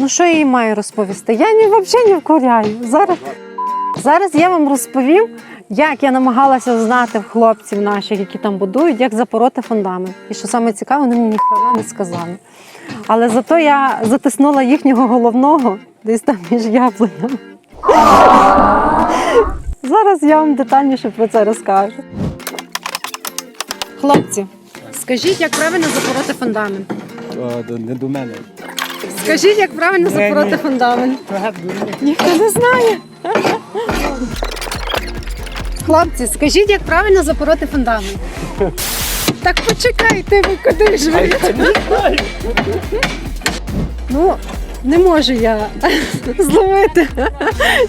Ну що я їй маю розповісти? Я ні взагалі не вкоряю. Зараз, зараз я вам розповім, як я намагалася знати в хлопців наших, які там будують, як запороти фундамент. І що саме цікаве, вони мені ніхрена не сказали. Але зато я затиснула їхнього головного десь там між яблунями. Зараз я вам детальніше про це розкажу. Хлопці, скажіть, як правильно запороти фундамент? Не до мене. Скажіть, як правильно запороти фундамент? Ніхто не знає. Хлопці, скажіть, як правильно запороти фундамент? Так почекайте, ви куди ж ви? Ну, не можу я зловити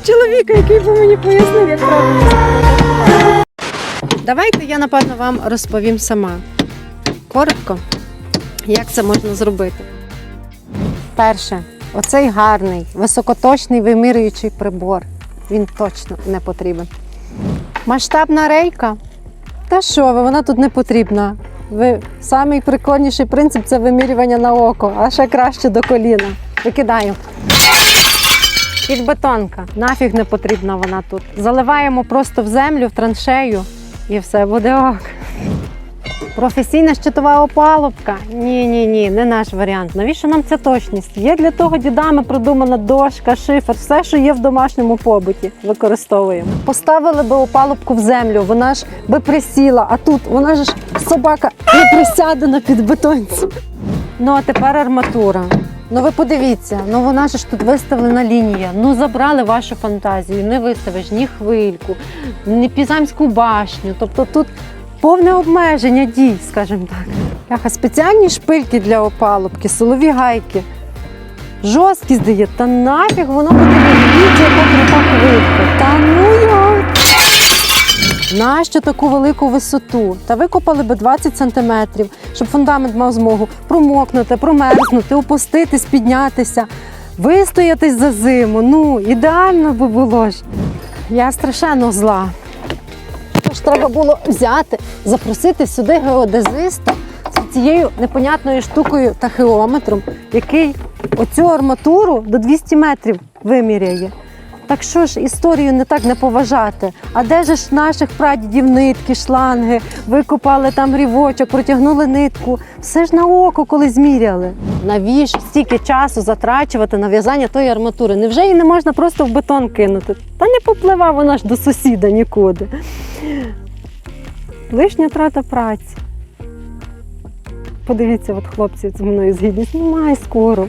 чоловіка, який би мені пояснив, як правильно. Давайте я, напевно, вам розповім сама. Коротко, як це можна зробити. Перше, оцей гарний, високоточний вимірюючий прибор. Він точно не потрібен. Масштабна рейка. Та що ви, вона тут не потрібна. Ви самий прикольніший принцип це вимірювання на око, а ще краще до коліна. Викидаю. Підбетонка. Нафіг не потрібна вона тут. Заливаємо просто в землю, в траншею, і все буде ок. Професійна щитова опалубка. Ні, ні, ні, не наш варіант. Навіщо нам ця точність? Є для того дідами продумана дошка, шифер, все, що є в домашньому побуті, використовуємо. Поставили би опалубку в землю, вона ж би присіла, а тут вона ж собака не присяде на підбетонці. Ну а тепер арматура. Ну ви подивіться, ну вона ж тут виставлена лінія. Ну забрали вашу фантазію, не виставиш ні хвильку, ні пізамську башню. Тобто тут повне обмеження дій, скажімо так. Яха, спеціальні шпильки для опалубки, силові гайки. Жорсткі здає, та нафіг воно потрібно. Дивіться, яка крута хвилька. Та ну його. Нащо таку велику висоту? Та викопали би 20 сантиметрів, щоб фундамент мав змогу промокнути, промерзнути, опуститись, піднятися, вистоятись за зиму. Ну, ідеально би було ж. Я страшенно зла. Тож треба було взяти, запросити сюди геодезиста з цією непонятною штукою тахеометром, який оцю арматуру до 200 метрів виміряє. Так що ж історію не так не поважати? А де ж наших прадідів нитки, шланги, викопали там рівочок, протягнули нитку. Все ж на око коли зміряли. Навіщо стільки часу затрачувати на в'язання тої арматури? Невже її не можна просто в бетон кинути? Та не поплива вона ж до сусіда нікуди. Лишня трата праці. Подивіться, от хлопці зі мною згідність. Ну, май скоро.